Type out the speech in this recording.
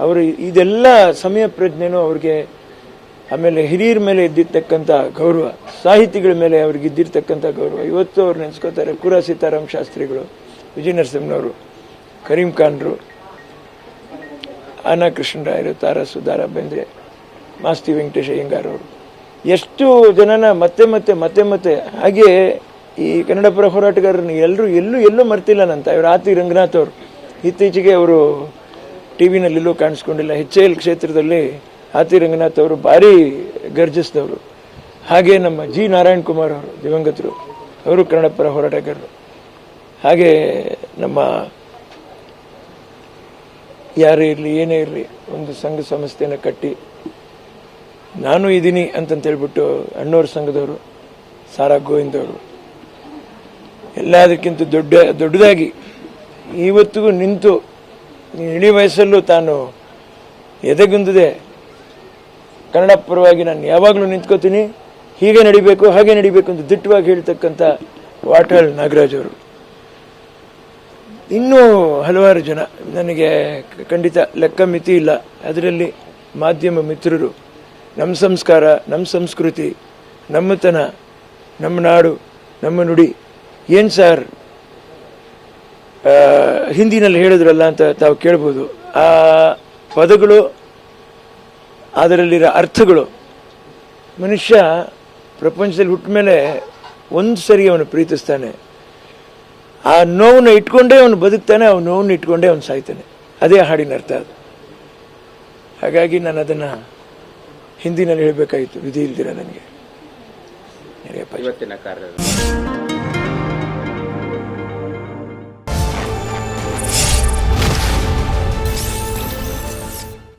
ಅವರು ಇದೆಲ್ಲ ಸಮಯ ಪ್ರಜ್ಞೆನೂ ಅವ್ರಿಗೆ ಆಮೇಲೆ ಹಿರಿಯರ ಮೇಲೆ ಇದ್ದಿರ್ತಕ್ಕಂಥ ಗೌರವ, ಸಾಹಿತಿಗಳ ಮೇಲೆ ಅವ್ರಿಗೆ ಇದ್ದಿರ್ತಕ್ಕಂಥ ಗೌರವ. ಇವತ್ತು ಅವ್ರು ನೆನೆಸ್ಕೋತಾರೆ ಕುರ ಸೀತಾರಾಮ್ ಶಾಸ್ತ್ರಿಗಳು ವಿಜಯ ನರಸಿಂಹನವರು ಕರೀಂ ಖಾನ್ರು ಅನಾ ಕೃಷ್ಣರಾಯರು, ತಾರಾ ಸುಧಾರ ಬೇಂದ್ರೆ, ಮಾಸ್ತಿ ವೆಂಕಟೇಶ ಅಯ್ಯಂಗಾರ್ ಅವರು ಎಷ್ಟು ಜನನ ಮತ್ತೆ ಮತ್ತೆ ಮತ್ತೆ ಮತ್ತೆ ಹಾಗೆ ಈ ಕನ್ನಡ ಪರ ಎಲ್ಲರೂ ಎಲ್ಲೂ ಎಲ್ಲೂ ಮರ್ತಿಲ್ಲನಂತ ಇವರು ಆತಿ ರಂಗನಾಥ್ ಅವರು. ಇತ್ತೀಚೆಗೆ ಅವರು ಟಿ ವಿನಲ್ಲಿ ಎಲ್ಲೂ ಕಾಣಿಸ್ಕೊಂಡಿಲ್ಲ. ಎಚ್ ಎಲ್ ಕ್ಷೇತ್ರದಲ್ಲಿ ಆತಿ ರಂಗನಾಥ್ ಅವರು ಭಾರಿ ಗರ್ಜಿಸಿದವರು. ಹಾಗೆ ನಮ್ಮ ಜಿ ನಾರಾಯಣ್ ಕುಮಾರ್ ಅವರು, ದಿವಂಗತರು. ಅವರು ಕನ್ನಡಪರ ಹೋರಾಟಗಾರರು. ಹಾಗೆ ನಮ್ಮ ಯಾರೇ ಇರಲಿ, ಏನೇ ಇರಲಿ, ಒಂದು ಸಂಘ ಸಂಸ್ಥೆಯನ್ನು ಕಟ್ಟಿ ನಾನು ಇದ್ದೀನಿ ಅಂತಂತೇಳ್ಬಿಟ್ಟು ಅಣ್ಣವ್ರ ಸಂಘದವರು, ಸಾರಾ ಗೋವಿಂದ್ ಅವರು ಎಲ್ಲದಕ್ಕಿಂತ ದೊಡ್ಡ ದೊಡ್ಡದಾಗಿ ಇವತ್ತಿಗೂ ನಿಂತು ಇಡೀ ವಯಸ್ಸಲ್ಲೂ ತಾನು ಎದೆಗುಂದಿದೆ. ಕನ್ನಡ ಪರವಾಗಿ ನಾನು ಯಾವಾಗಲೂ ನಿಂತ್ಕೋತೀನಿ. ಹೀಗೆ ನಡಿಬೇಕು, ಹಾಗೆ ನಡಿಬೇಕು ಅಂತ ದಿಟ್ಟವಾಗಿ ಹೇಳ್ತಕ್ಕಂಥ ವಾಟಾಳ್ ನಾಗರಾಜ್ ಅವರು. ಇನ್ನೂ ಹಲವಾರು ಜನ, ನನಗೆ ಖಂಡಿತ ಲೆಕ್ಕ ಮಿತಿ ಇಲ್ಲ. ಅದರಲ್ಲಿ ಮಾಧ್ಯಮ ಮಿತ್ರರು ನಮ್ಮ ಸಂಸ್ಕಾರ ನಮ್ಮ ಸಂಸ್ಕೃತಿ, ನಮ್ಮತನ, ನಮ್ಮ ನಾಡು, ನಮ್ಮ ನುಡಿ, ಏನು ಸರ್? ಹಿಂದಿನಲ್ಲಿ ಹೇಳಿದ್ರಲ್ಲ ಅಂತ ತಾವು ಕೇಳ್ಬೋದು. ಆ, ಪದಗಳು ಅದರಲ್ಲಿರೋ ಅರ್ಥಗಳು ಮನುಷ್ಯ ಪ್ರಪಂಚದಲ್ಲಿ ಹುಟ್ಟ ಮೇಲೆ ಒಂದು ಸರಿ ಅವನು ಪ್ರೀತಿಸ್ತಾನೆ. ಆ ನೋವನ್ನ ಇಟ್ಕೊಂಡೇ ಅವನು ಬದುಕ್ತಾನೆ ಅವನ ನೋವನ್ನು ಇಟ್ಕೊಂಡೇ ಅವನು ಸಾಯ್ತಾನೆ. ಅದೇ ಹಾಡಿನ ಅರ್ಥ ಅದು. ಹಾಗಾಗಿ ನಾನು ಅದನ್ನು ಹಿಂದಿನಲ್ಲಿ ಹೇಳಬೇಕಾಯಿತು ವಿಧಿ ಇಲ್ದಿರ ನನಗೆ. ಇವತ್ತಿನ ಕಾರ್ಯ